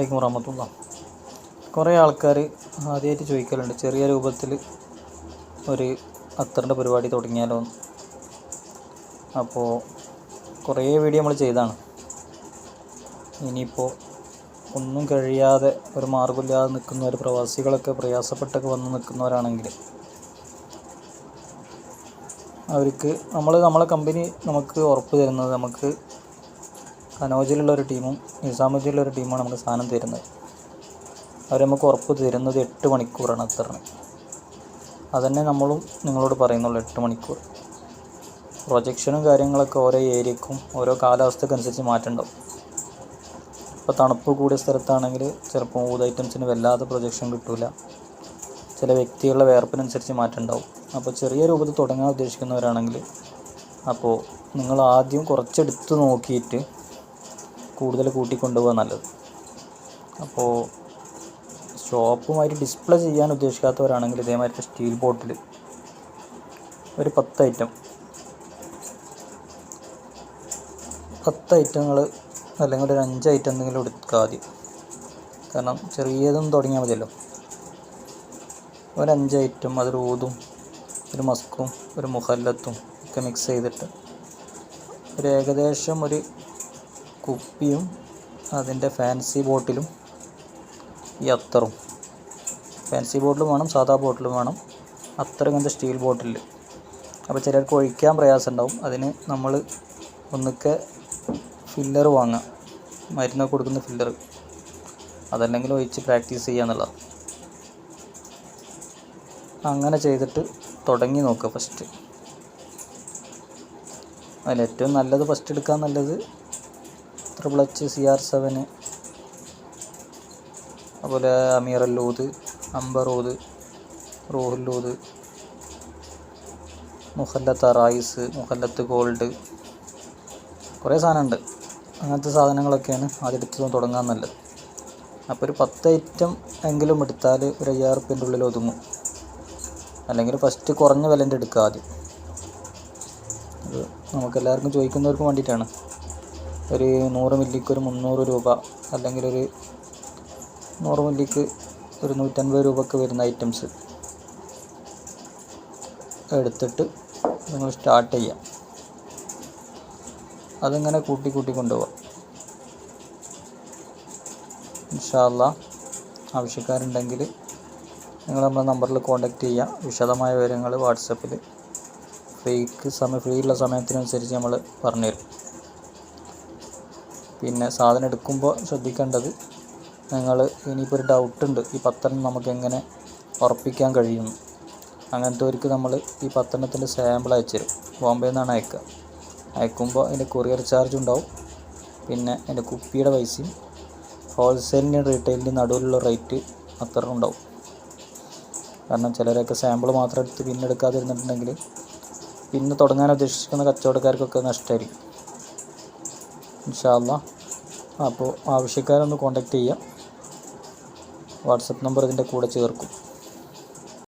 അലൈക്കും വറഹമത്തുള്ള കുറേ ആൾക്കാർ ആദ്യമായിട്ട് ചോദിക്കലുണ്ട് ചെറിയ രൂപത്തിൽ ഒരു അത്തറിന്റെ പരിപാടി തുടങ്ങിയാലോ അപ്പോൾ കുറേ വീഡിയോ നമ്മൾ ചെയ്താണ് ഇനിയിപ്പോൾ ഒന്നും കഴിയാതെ ഒരു മാർഗമില്ലാതെ നിൽക്കുന്നവർ പ്രവാസികളൊക്കെ പ്രയാസപ്പെട്ടൊക്കെ വന്ന് നിൽക്കുന്നവരാണെങ്കിൽ അവർക്ക് നമ്മൾ നമ്മളെ കമ്പനി നമുക്ക് ഉറപ്പ് തരുന്നത് നമുക്ക് കനോജിലുള്ള ഒരു ടീമും നിസാമുദ്ദീനുള്ള ഒരു ടീമാണ് നമുക്ക് സാധനം തരുന്നത്. അവർ നമുക്ക് ഉറപ്പ് തരുന്നത് എട്ട് മണിക്കൂറാണ് അത്തറിന് അതന്നെ നമ്മളും നിങ്ങളോട് പറയുന്നുള്ളൂ എട്ട് മണിക്കൂർ. പ്രൊജക്ഷനും കാര്യങ്ങളൊക്കെ ഓരോ ഏരിയക്കും ഓരോ കാലാവസ്ഥയ്ക്ക് അനുസരിച്ച് മാറ്റമുണ്ടാവും ഇപ്പോൾ തണുപ്പ് കൂടിയ സ്ഥലത്താണെങ്കിൽ ചിലപ്പോൾ ഊത് ഐറ്റംസിന് വല്ലാതെ പ്രൊജക്ഷൻ കിട്ടില്ല ചില വ്യക്തികളുടെ വേർപ്പിനനുസരിച്ച് മാറ്റമുണ്ടാവും അപ്പോൾ ചെറിയ രൂപത്തിൽ തുടങ്ങാൻ ഉദ്ദേശിക്കുന്നവരാണെങ്കിൽ അപ്പോൾ നിങ്ങൾ ആദ്യം കുറച്ചെടുത്ത് നോക്കിയിട്ട് കൂടുതൽ കൂട്ടിക്കൊണ്ടുപോകാൻ നല്ലത്. അപ്പോൾ ഷോപ്പുമായിട്ട് ഡിസ്പ്ലേ ചെയ്യാൻ ഉദ്ദേശിക്കാത്തവരാണെങ്കിൽ ഇതേമാതിരി സ്റ്റീൽ ബോട്ടിൽ ഒരു പത്ത് ഐറ്റം പത്ത് ഐറ്റങ്ങൾ അല്ലെങ്കിൽ ഒരു അഞ്ച് ഐറ്റം എന്തെങ്കിലും എടുക്കുക ആദ്യം. കാരണം ചെറിയതും തുടങ്ങിയാൽ മതിയല്ലോ. ഒരു അഞ്ച് ഐറ്റം അതൊരു ഊതും ഒരു മസ്കും ഒരു മുഹല്ലത്തും ഒക്കെ മിക്സ് ചെയ്തിട്ട് ഒരു ഏകദേശം ഒരു കുപ്പിയും അതിന്റെ ഫാൻസി ബോട്ടിലും ഈ അത്തറും. ഫാൻസി ബോട്ടിലും വേണം സാധാ ബോട്ടിലും വേണം. അത്തർ ഇങ്ങനത്തെ സ്റ്റീൽ ബോട്ടിൽ അപ്പോൾ ചിലർക്ക് ഒഴിക്കാൻ പ്രയാസം ഉണ്ടാവും അതിന് നമ്മൾ ഒന്നിക്കെ ഫില്ലർ വാങ്ങാം. മരുന്നൊക്കെ കൊടുക്കുന്ന ഫില്ലർ അതല്ലെങ്കിൽ ഒഴിച്ച് പ്രാക്ടീസ് ചെയ്യുക എന്നുള്ളത് അങ്ങനെ ചെയ്തിട്ട് തുടങ്ങി നോക്കുക ഫസ്റ്റ് അതിൽ ഏറ്റവും നല്ലത് ഫസ്റ്റ് എടുക്കാൻ നല്ലത് triple H C R seven അതുപോലെ അമീർ അല്ലൂത് അംബറൂത് റൂഹുല്ലൂത് മുഹല്ലത്ത് അറായിസ് മുഹല്ലത്ത് ഗോൾഡ് കുറേ സാധനമുണ്ട്. അങ്ങനത്തെ സാധനങ്ങളൊക്കെയാണ് ആദ്യത്തെ തുടങ്ങാൻ നല്ലത്. അപ്പോൾ ഒരു പത്ത് ഐറ്റം എങ്കിലും എടുത്താൽ ഒരു അയ്യായിരം റുപ്യന്റെ ഉള്ളിൽ ഒതുങ്ങും. അല്ലെങ്കിൽ ഫസ്റ്റ് കുറഞ്ഞ വിലന്റെ എടുക്കുക ആദ്യം. അത് നമുക്കെല്ലാവർക്കും ചോദിക്കുന്നവർക്ക് വേണ്ടിയിട്ടാണ്. ഒരു നൂറ് മില്ലിക്ക് ഒരു മുന്നൂറ് രൂപ അല്ലെങ്കിൽ ഒരു നൂറ് മില്ലിക്ക് ഒരു നൂറ്റൻപത് രൂപക്ക് വരുന്ന ഐറ്റംസ് എടുത്തിട്ട് നിങ്ങൾ സ്റ്റാർട്ട് ചെയ്യാം. അതിങ്ങനെ കൂട്ടി കൂട്ടി കൊണ്ടുപോകാം ഇൻഷാല്ല ആവശ്യക്കാരുണ്ടെങ്കിൽ നിങ്ങൾ നമ്മുടെ നമ്പറിൽ കോൺടാക്റ്റ് ചെയ്യുക വിശദമായ വിവരങ്ങൾ വാട്സപ്പിൽ ഫ്രീക്ക് സമയം ഫ്രീ ഉള്ള സമയത്തിനനുസരിച്ച് നമ്മൾ പറഞ്ഞുതരും. പിന്നെ സാധനം എടുക്കുമ്പോൾ ശ്രദ്ധിക്കേണ്ടത് നിങ്ങൾ ഇനിയിപ്പോൾ ഒരു ഡൗട്ട് ഉണ്ട്. ഈ പത്തെണ്ണം നമുക്ക് എങ്ങനെ ഉറപ്പിക്കാൻ കഴിയുന്നു അങ്ങനത്തെവർക്ക് നമ്മൾ ഈ പത്തെണ്ണത്തിന്റെ സാമ്പിൾ അയച്ചു തരും. ബോംബെയിൽ നിന്നാണ് അയക്കുക. അയക്കുമ്പോൾ അതിന്റെ കൊറിയർ ചാർജ് ഉണ്ടാവും. പിന്നെ അതിന്റെ കുപ്പിയുടെ പൈസയും ഹോൾസെയിലിന്റെയും റീറ്റെയിലിന്റെയും നടുവിലുള്ള റേറ്റ് അത്ര ഉണ്ടാവും. കാരണം ചിലരൊക്കെ സാമ്പിൾ മാത്രം എടുത്ത് പിന്നെ എടുക്കാതിരുന്നിട്ടുണ്ടെങ്കിൽ പിന്നെ തുടങ്ങാൻ ഉദ്ദേശിക്കുന്ന കച്ചവടക്കാർക്കൊക്കെ നഷ്ടമായിരിക്കും. ഇൻഷാല്ല അപ്പോൾ ആവശ്യക്കാരൊന്ന് കോൺടാക്റ്റ് ചെയ്യാം. വാട്സപ്പ് നമ്പർ ഇതിന്റെ കൂടെ ചേർക്കും.